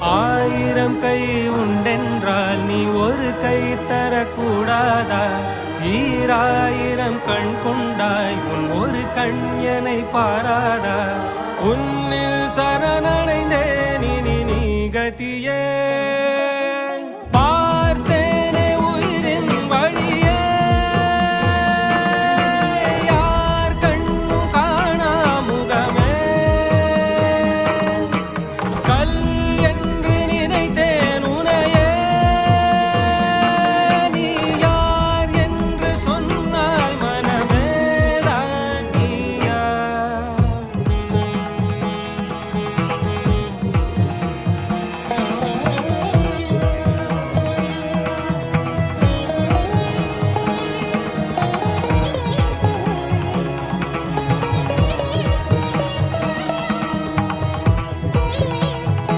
ஆயிரம் கை உண்டென்றால் நீ ஒரு கை தரக்கூடாதா? ஈராயிரம் கண் கொண்டாய் உன் ஒரு கண் என்னை பாராதா? உன்னில் சரண